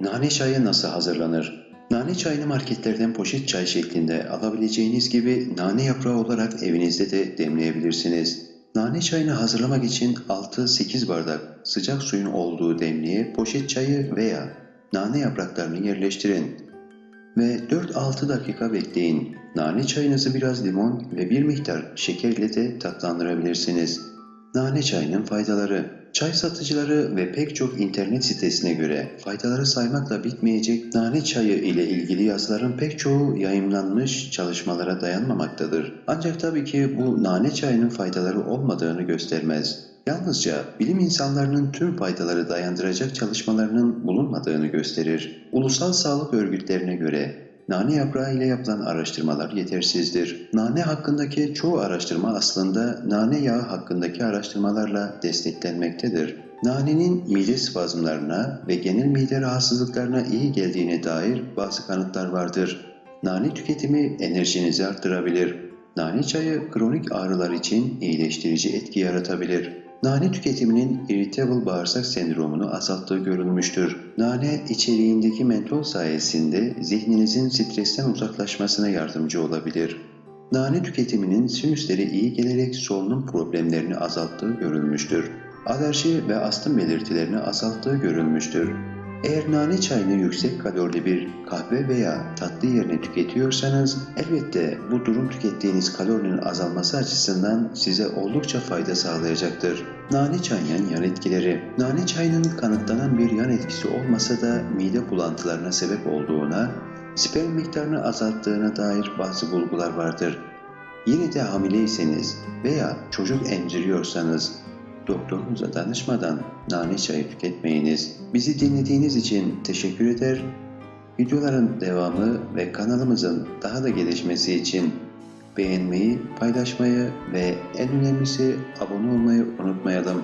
Nane çayı nasıl hazırlanır? Nane çayını marketlerden poşet çay şeklinde alabileceğiniz gibi nane yaprağı olarak evinizde de demleyebilirsiniz. Nane çayını hazırlamak için 6-8 bardak sıcak suyun olduğu demliğe poşet çayı veya nane yapraklarını yerleştirin ve 4-6 dakika bekleyin. Nane çayınızı biraz limon ve bir miktar şekerle de tatlandırabilirsiniz. Nane çayının faydaları Çay satıcıları ve pek çok internet sitesine göre faydaları saymakla bitmeyecek nane çayı ile ilgili yazıların pek çoğu yayımlanmış çalışmalara dayanmamaktadır. Ancak tabii ki bu nane çayının faydaları olmadığını göstermez. Yalnızca bilim insanlarının tüm faydaları dayandıracak çalışmalarının bulunmadığını gösterir. Ulusal sağlık örgütlerine göre Nane yaprağı ile yapılan araştırmalar yetersizdir. Nane hakkındaki çoğu araştırma aslında nane yağı hakkındaki araştırmalarla desteklenmektedir. Nanenin mide spazmlarına ve genel mide rahatsızlıklarına iyi geldiğine dair bazı kanıtlar vardır. Nane tüketimi enerjinizi arttırabilir. Nane çayı kronik ağrılar için iyileştirici etki yaratabilir. Nane tüketiminin irritable bağırsak sendromunu azalttığı görülmüştür. Nane içeriğindeki mentol sayesinde zihninizin stresten uzaklaşmasına yardımcı olabilir. Nane tüketiminin sinüslere iyi gelerek solunum problemlerini azalttığı görülmüştür. Alerji ve astım belirtilerini azalttığı görülmüştür. Eğer nane çayını yüksek kalorili bir kahve veya tatlı yerine tüketiyorsanız elbette bu durum tükettiğiniz kalorinin azalması açısından size oldukça fayda sağlayacaktır. Nane çayının yan etkileri Nane çayının kanıtlanan bir yan etkisi olmasa da mide bulantılarına sebep olduğuna, sperm miktarını azalttığına dair bazı bulgular vardır. Yine de hamileyseniz veya çocuk emziriyorsanız doktorunuza danışmadan nane çayı tüketmeyiniz. Bizi dinlediğiniz için teşekkür eder. Videoların devamı ve kanalımızın daha da gelişmesi için beğenmeyi, paylaşmayı ve en önemlisi abone olmayı unutmayalım.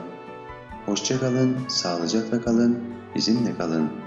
Hoşçakalın, sağlıcakla kalın, bizimle kalın.